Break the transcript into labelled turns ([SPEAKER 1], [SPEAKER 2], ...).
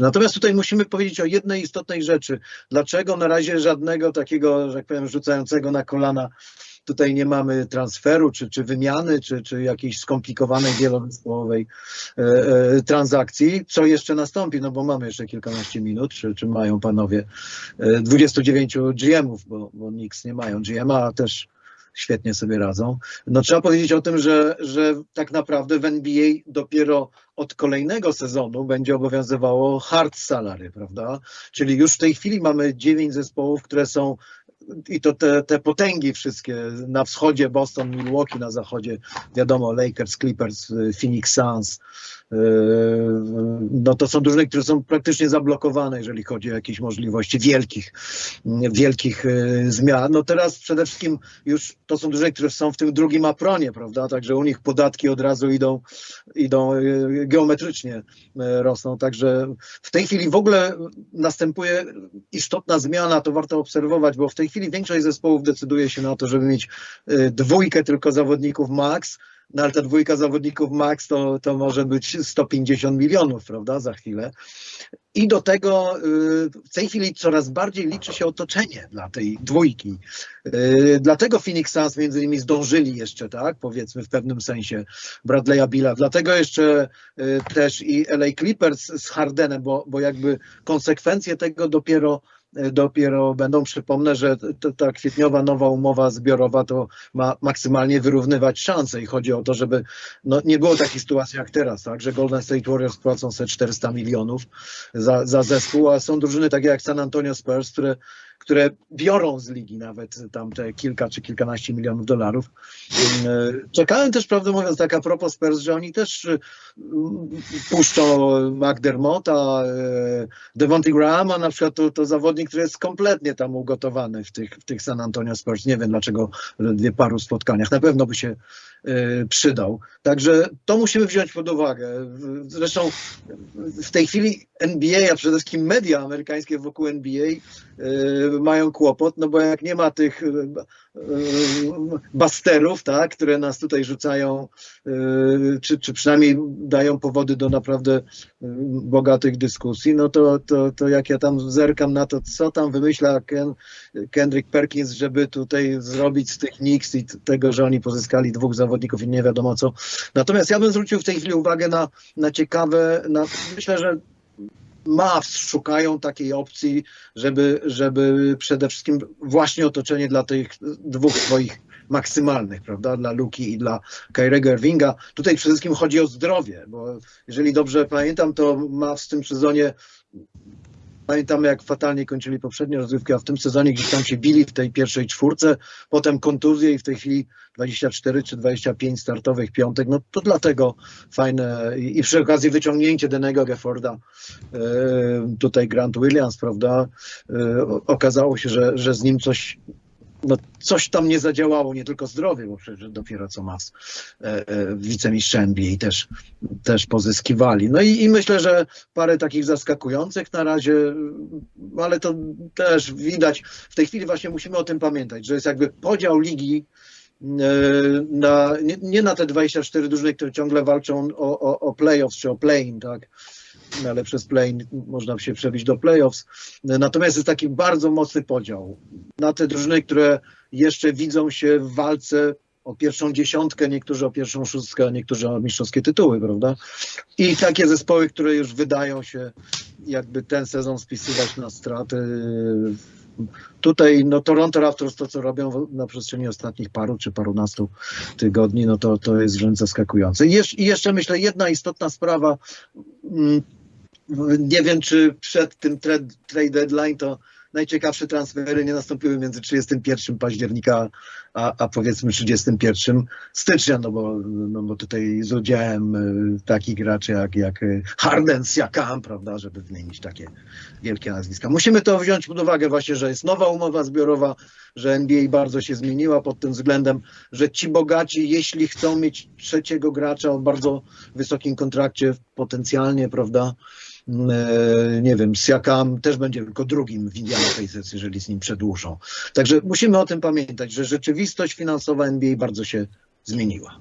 [SPEAKER 1] Natomiast tutaj musimy powiedzieć o jednej istotnej rzeczy. Dlaczego na razie żadnego takiego, że tak powiem, rzucającego na kolana tutaj nie mamy transferu, czy, czy wymiany, czy, czy jakiejś skomplikowanej, wielozespołowej e, e, transakcji. Co jeszcze nastąpi? No bo mamy jeszcze kilkanaście minut, czy, czy mają panowie e, 29 GM-ów, bo, bo nikt nie mają GM-a, a też świetnie sobie radzą. No trzeba powiedzieć o tym, że, że tak naprawdę w NBA dopiero od kolejnego sezonu będzie obowiązywało hard salary, prawda? Czyli już w tej chwili mamy dziewięć zespołów, które są i to te, te potęgi wszystkie na wschodzie Boston, Milwaukee, na zachodzie wiadomo Lakers, Clippers, Phoenix Suns. Yy, No to są drużyny, które są praktycznie zablokowane, jeżeli chodzi o jakieś możliwości wielkich, wielkich yy, zmian. No teraz przede wszystkim już to są drużyny, które są w tym drugim apronie, prawda? Także u nich podatki od razu idą, idą yy, geometrycznie rosną. Także w tej chwili w ogóle następuje istotna zmiana, to warto obserwować, bo w tej chwili większość zespołów decyduje się na to, żeby mieć dwójkę tylko zawodników max, no ale ta dwójka zawodników max to, to może być 150 milionów, prawda, za chwilę. I do tego y, w tej chwili coraz bardziej liczy się otoczenie dla tej dwójki. Y, Dlatego Phoenix Suns między innymi zdążyli jeszcze, tak, powiedzmy w pewnym sensie Bradley'a Billa. Dlatego jeszcze y, też i LA Clippers z Hardenem, bo, bo jakby konsekwencje tego dopiero dopiero będą. Przypomnę, że ta kwietniowa nowa umowa zbiorowa to ma maksymalnie wyrównywać szanse i chodzi o to, żeby no, nie było takiej sytuacji jak teraz, tak, że Golden State Warriors płacą sobie 400 milionów za, za zespół, a są drużyny takie jak San Antonio Spurs, które, które biorą z ligi nawet tam te kilka czy kilkanaście milionów dolarów. Yy, Czekałem też, prawdę mówiąc, tak a propos Spurs, że oni też yy, puszczą McDermotta, yy, Devontae Grahama na przykład, to, to zawodnik, który jest kompletnie tam ugotowany w tych, w tych San Antonio Spurs. Nie wiem dlaczego ledwie paru spotkaniach. Na pewno by się przydał. Także to musimy wziąć pod uwagę. Zresztą w tej chwili NBA, a przede wszystkim media amerykańskie wokół NBA y, mają kłopot, no bo jak nie ma tych y, y, basterów, tak, które nas tutaj rzucają, y, czy, czy przynajmniej dają powody do naprawdę y, bogatych dyskusji, no to, to, to jak ja tam zerkam na to, co tam wymyśla Ken, Kendrick Perkins, żeby tutaj zrobić z tych Knicks i tego, że oni pozyskali dwóch zawodników i nie wiadomo co. Natomiast ja bym zwrócił w tej chwili uwagę na, na ciekawe, na, myślę, że Mavs szukają takiej opcji, żeby, żeby przede wszystkim właśnie otoczenie dla tych dwóch swoich maksymalnych, prawda, dla Luki i dla Kyriego Irvinga. Tutaj przede wszystkim chodzi o zdrowie, bo jeżeli dobrze pamiętam, to Mavs w tym sezonie Pamiętamy, jak fatalnie kończyli poprzednie rozgrywki, a w tym sezonie gdzieś tam się bili w tej pierwszej czwórce, potem kontuzje i w tej chwili 24 czy 25 startowych piątek. No to dlatego fajne i przy okazji wyciągnięcie Denego Gefforda, e, tutaj Grant Williams, prawda, e, okazało się, że, że z nim coś no, coś tam nie zadziałało, nie tylko zdrowie, bo przecież dopiero co mas e, e, wicemistrza NBA też, też pozyskiwali. No i, i myślę, że parę takich zaskakujących na razie, ale to też widać. W tej chwili właśnie musimy o tym pamiętać, że jest jakby podział ligi e, na, nie, nie na te 24 drużyny, które ciągle walczą o, o, o playoffs czy o play-in, tak? Ale przez play-in można się przebić do playoffs. Natomiast jest taki bardzo mocny podział na te drużyny, które jeszcze widzą się w walce o pierwszą dziesiątkę, niektórzy o pierwszą szóstkę, niektórzy o mistrzowskie tytuły, prawda? I takie zespoły, które już wydają się jakby ten sezon spisywać na straty. Tutaj no Toronto Raptors to, co robią na przestrzeni ostatnich paru czy parunastu tygodni, no to, to jest wręcz zaskakujące. I, jesz- I jeszcze myślę, jedna istotna sprawa, mm, nie wiem, czy przed tym trade, deadline to najciekawsze transfery nie nastąpiły między 31 października a, a powiedzmy 31 stycznia, no bo, no bo tutaj z udziałem y, takich graczy jak, jak y, Harden, Siakam, prawda, żeby wymienić takie wielkie nazwiska. Musimy to wziąć pod uwagę właśnie, że jest nowa umowa zbiorowa, że NBA bardzo się zmieniła pod tym względem, że ci bogaci, jeśli chcą mieć trzeciego gracza o bardzo wysokim kontrakcie potencjalnie, prawda, nie wiem, Siakam też będzie tylko drugim w Indiana Pacers, jeżeli z nim przedłużą. Także musimy o tym pamiętać, że rzeczywistość finansowa NBA bardzo się zmieniła.